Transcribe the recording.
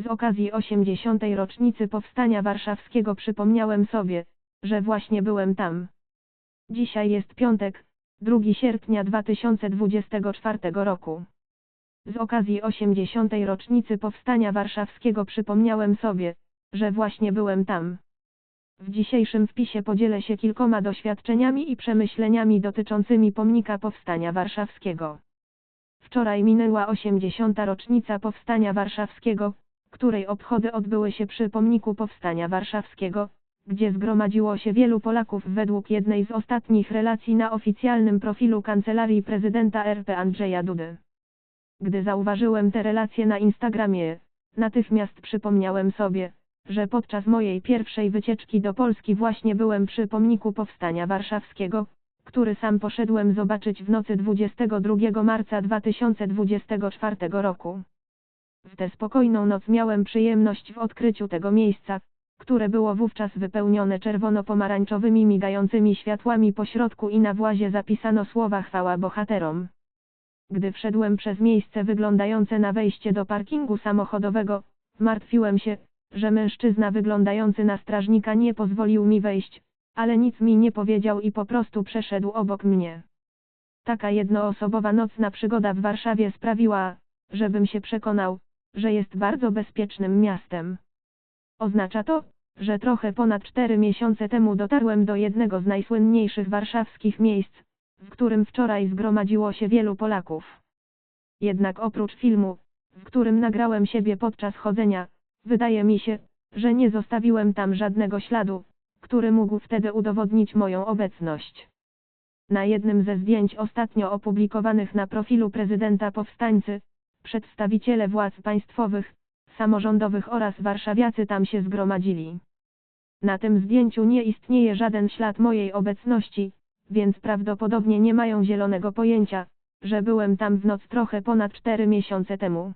Z okazji 80. rocznicy Powstania Warszawskiego przypomniałem sobie, że właśnie byłem tam. Dzisiaj jest piątek, 2 sierpnia 2024 roku. Z okazji 80. rocznicy Powstania Warszawskiego przypomniałem sobie, że właśnie byłem tam. W dzisiejszym wpisie podzielę się kilkoma doświadczeniami i przemyśleniami dotyczącymi pomnika Powstania Warszawskiego. Wczoraj minęła 80. rocznica Powstania Warszawskiego, której obchody odbyły się przy pomniku Powstania Warszawskiego, gdzie zgromadziło się wielu Polaków według jednej z ostatnich relacji na oficjalnym profilu Kancelarii Prezydenta RP Andrzeja Dudy. Gdy zauważyłem te relacje na Instagramie, natychmiast przypomniałem sobie, że podczas mojej pierwszej wycieczki do Polski właśnie byłem przy pomniku Powstania Warszawskiego, który sam poszedłem zobaczyć w nocy 22 marca 2024 roku. Tę spokojną noc miałem przyjemność w odkryciu tego miejsca, które było wówczas wypełnione czerwono-pomarańczowymi migającymi światłami po środku i na włazie zapisano słowa chwała bohaterom. Gdy wszedłem przez miejsce wyglądające na wejście do parkingu samochodowego, martwiłem się, że mężczyzna wyglądający na strażnika nie pozwolił mi wejść, ale nic mi nie powiedział i po prostu przeszedł obok mnie. Taka jednoosobowa nocna przygoda w Warszawie sprawiła, żebym się przekonał, że jest bardzo bezpiecznym miastem. Oznacza to, że trochę ponad 4 miesiące temu dotarłem do jednego z najsłynniejszych warszawskich miejsc, w którym wczoraj zgromadziło się wielu Polaków. Jednak oprócz filmu, w którym nagrałem siebie podczas chodzenia, wydaje mi się, że nie zostawiłem tam żadnego śladu, który mógł wtedy udowodnić moją obecność. Na jednym ze zdjęć ostatnio opublikowanych na profilu prezydenta powstańcy, przedstawiciele władz państwowych, samorządowych oraz warszawiacy tam się zgromadzili. Na tym zdjęciu nie istnieje żaden ślad mojej obecności, więc prawdopodobnie nie mają zielonego pojęcia, że byłem tam w noc trochę ponad 4 miesiące temu.